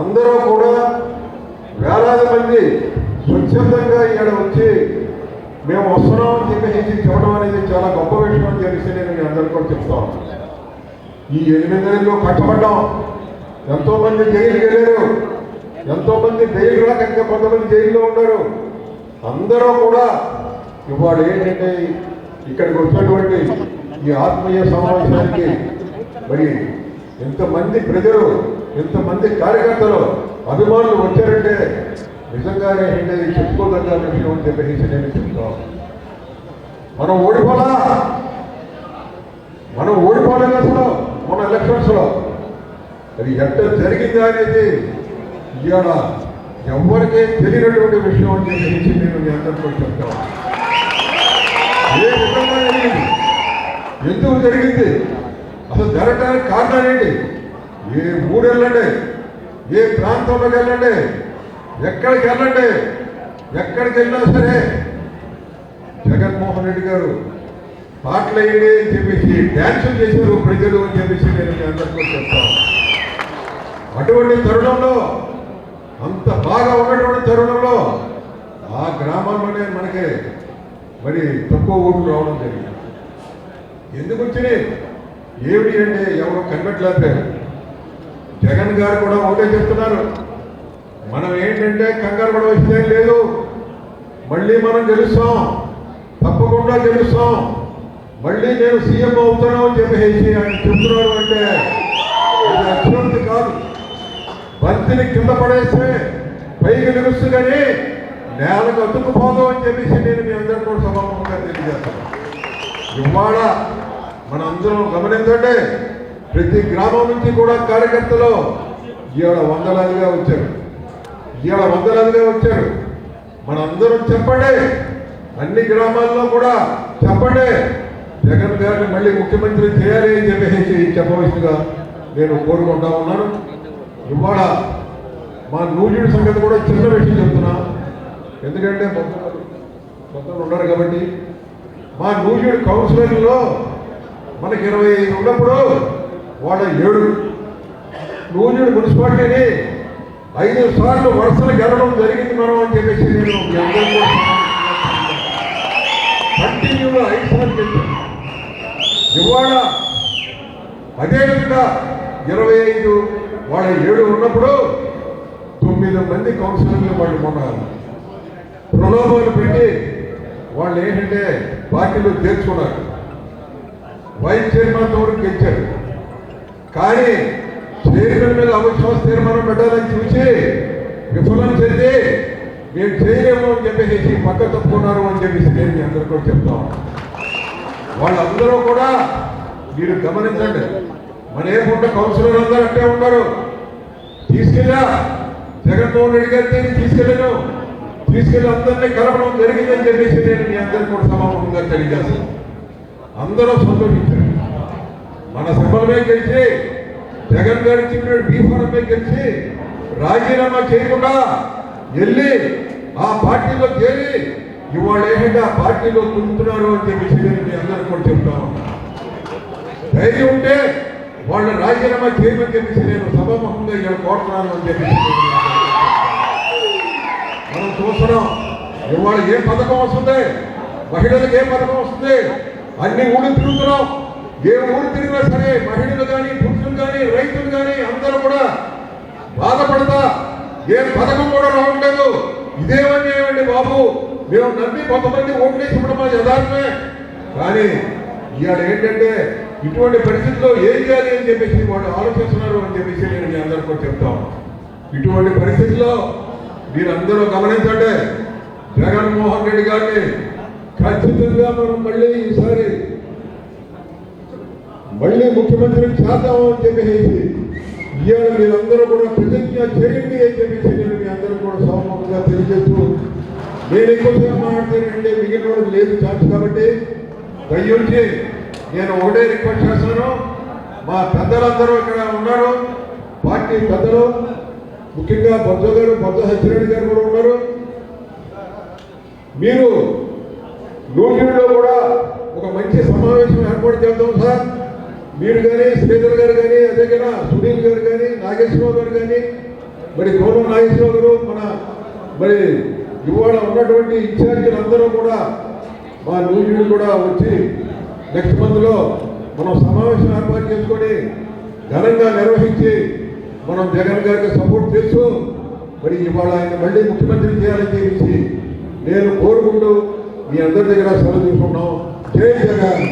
అందరూ కూడా వేలాది మంది స్వచ్ఛందంగా ఇక్కడ వచ్చి మేము వస్తున్నాం అని చెప్పేసి చెప్పడం అనేది చాలా గొప్ప విషయం అని చెప్పేసి నేను మీ అందరికీ కూడా చెప్తా ఈ ఎనిమిది నెలల్లో కష్టపడ్డాం. ఎంతో మంది జైలుకి వెళ్ళారు. ఎంతో మంది జైలు రాక ఇంకా కొంతమంది జైల్లో ఉన్నారు. అందరూ కూడా ఇవాళ ఏంటంటే ఇక్కడికి వచ్చినటువంటి ఈ ఆత్మీయ సమావేశానికి మరి ఎంతమంది ప్రజలు ఎంతమంది కార్యకర్తలు అభిమానులు వచ్చారంటే నిజంగానే ఏంటది? చెప్పుకోదగ్గ విషయం అని చెప్పేసి నేను చెప్తాను మనం ఓడిపోలా మనం ఓడిపోలేదు అసలు మన? ఎలక్షన్స్లో అది ఎంత జరిగిందా అనేది ఇవాళ ఎవరికే తెలియనటువంటి విషయం అని చెప్పేసి నేను మీ అందరితో చెప్తాను ఏ విధంగా జరిగింది? ఎందుకు జరిగింది? అసలు జరగడానికి కారణం ఏంటి? ఏ ఊరు వెళ్ళండి ఏ ప్రాంతంలోకి వెళ్ళండి? ఎక్కడికి వెళ్ళండి? ఎక్కడికి వెళ్ళినా సరే జగన్మోహన్ రెడ్డి గారు పాటలు వేయండి అని చెప్పేసి డ్యాన్సులు చేశారు ప్రజలు అని చెప్పేసి నేను అందరికీ చెప్తాను అటువంటి తరుణంలో అంత బాగా ఉన్నటువంటి తరుణంలో ఆ గ్రామంలోనే మనకి మరి తక్కువ ఓట్లు రావడం జరిగింది. ఎందుకు వచ్చినాయి? ఏమిటి అంటే ఎవరు కనిపెట్టలేకపోయారు జగన్ గారు కూడా ఒకటే చెప్తున్నారు. మనం ఏంటంటే కంగారు కూడా వస్తే లేదు. మళ్ళీ మనం గెలుస్తాం. తప్పకుండా గెలుస్తాం. మళ్ళీ నేను సీఎం అవుతాను అని చెప్పేసి ఆయన చెప్తున్నాడు అంటే ఇది అక్షరంతి కాదు. బంతిని కింద పడేస్తే పైకి నిలుస్తు కానీ నేలకు అతుక్కుపోదు అని చెప్పేసి నేను మీ అందరికీ కూడా సభాముఖంగా తెలియజేస్తాను ఇవాళ మనందరం గమనించండి ప్రతి గ్రామం నుంచి కూడా కార్యకర్తలు ఇవాళ వందలాదిగా వచ్చారు. ఇవాళ వందలాదిగా వచ్చారు. మనందరం చెప్పండి. అన్ని గ్రామాల్లో కూడా చెప్పండి. జగన్ గారిని మళ్ళీ ముఖ్యమంత్రి చేయాలి అని చెప్పేసి చెప్పవలసిందిగా నేను కోరుకుంటా ఉన్నాను. ఇవాళ మా నూజిడి సంగతి కూడా చిన్న విషయం చెప్తున్నా. ఎందుకంటే మొత్తం ఉన్నారు కాబట్టి మా నూజిడి కౌన్సిలర్లో మనకి ఇరవై ఐదు ఉన్నప్పుడు వాళ్ళ ఏడు నూజిడి మున్సిపాలిటీని ఐదు సార్లు వరుసలు గెలవడం జరిగింది మనం అని చెప్పేసి నేను కంటిన్యూగా ఐదు సార్లు గెలిచాను. ఇవాళ అదేవిధంగా ఇరవై ఐదు వాళ్ళ ఏడు ఉన్నప్పుడు తొమ్మిది మంది కౌన్సిలర్లు వాళ్ళు మొన్న ప్రలోభాలు పెట్టి వాళ్ళు ఏంటంటే పార్టీలో చేర్చుకున్నారు. వైస్ చైర్మన్ వరకు గెలిచారు. కానీ చేయడం మీద అవిశ్వాస తీర్మానం పెట్టాలని చూసి విఫలం చెంది మేము చేయలేము అని చెప్పేసి పక్క తప్పుకున్నారు అని చెప్పేసి నేను మీ అందరికీ కూడా చెప్తాం వాళ్ళందరూ కూడా మీరు గమనించండి. మన ఏముంటే కౌన్సిలర్ అందరూ అంటే ఉన్నారు తీసుకెళ్ళా. జగన్మోహన్ రెడ్డి గారిని తీసుకెళ్ళాను. తీసుకెళ్ళి అందరినీ కలపడం జరిగిందని చెప్పేసి నేను మీ అందరికీ కూడా సమాపంగా తెలియజేస్తాను. అందరూ సంతోషించారు మన సభలమే గెలిచి జగన్ గారు చెప్పిన బీ గెలిచి రాజీనామా చేయకుండా వెళ్ళి ఆ పార్టీలో చేరి ఇవాళ ఏంటంటే ఆ పార్టీలో తుంటున్నారు అని చెప్పేసి నేను మీ అందరూ కూడా చెప్తాను ధైర్యం ఉంటే వాళ్ళు రాజీనామా చేయమని చెప్పేసి నేను సభాముఖంగా ఇక్కడ కోరుతున్నాను అని చెప్పేసి మనం చూస్తున్నాం ఇవాళ ఏ పథకం వస్తుంది? మహిళలకు ఏ పథకం వస్తుంది? అన్ని ఊళ్ళు తిరుగుతున్నాం. ఏ ఊరు తిరిగినా సరే మహిళలు కానీ పురుషులు కానీ రైతులు కానీ అందరూ కూడా బాధపడతా ఏ పథకం కూడా రావట్లేదు. ఇదేమని ఏమండి బాబు. మేము నమ్మి కొంతమంది ఓట్లేసి ఇవ్వడం మా యథార్థమే. కానీ ఇవాళ ఏంటంటే ఇటువంటి పరిస్థితుల్లో ఏం చేయాలి అని చెప్పేసి వాళ్ళు ఆలోచిస్తున్నారు అని చెప్పేసి నేను మీ అందరికీ కూడా చెప్తాం ఇటువంటి పరిస్థితుల్లో మీరందరూ గమనించండి. జగన్మోహన్ రెడ్డి గారిని ఖచ్చితంగా మనం మళ్ళీ ఈసారి మళ్ళీ ముఖ్యమంత్రి చేద్దాము అని చెప్పేసి ఇవాళ మీరందరూ కూడా ప్రతిజ్ఞ చేయండి అని చెప్పేసి నేను మీ అందరూ కూడా సౌమ్యంగా తెలియజేస్తూ నేను ఎక్కువసేపు మాట్లాడతానంటే మిగిలిన వాళ్ళకి లేదు ఛాన్స్ కాబట్టి దయ్యుంచి నేను ఒకటే రిక్వెస్ట్ చేస్తున్నాను. మా పెద్దలందరూ ఇక్కడ ఉన్నారు. పార్టీ పెద్దలు ముఖ్యంగా బొజ్జ గారు బొజ్జ సత్యనారాయణ గారు కూడా ఉన్నారు. మీరు నూజివీడులో కూడా ఒక మంచి సమావేశం ఏర్పాటు చేద్దాం మీరు కానీ శ్రీధర్ గారు కానీ అదే కదా సునీల్ గారు కానీ నాగేశ్వరరావు గారు కానీ మరి గౌరవ నాగేశ్వరరావు గారు మన మరి ఇవాళ ఉన్నటువంటి ఇన్ఛార్జీలు అందరూ కూడా మా నూజివీడు కూడా వచ్చి నెక్స్ట్ మంత్లో మనం సమావేశం ఏర్పాటు చేసుకొని ఘనంగా నిర్వహించి మనం జగన్ గారికి సపోర్ట్ చేస్తూ మరి ఇవాళ ఆయన మళ్ళీ ముఖ్యమంత్రి చేయాలని చెప్పేసి నేను కోరుకుంటూ మీ అందరి దగ్గర సెలవు తీసుకున్నాం జై జగన్.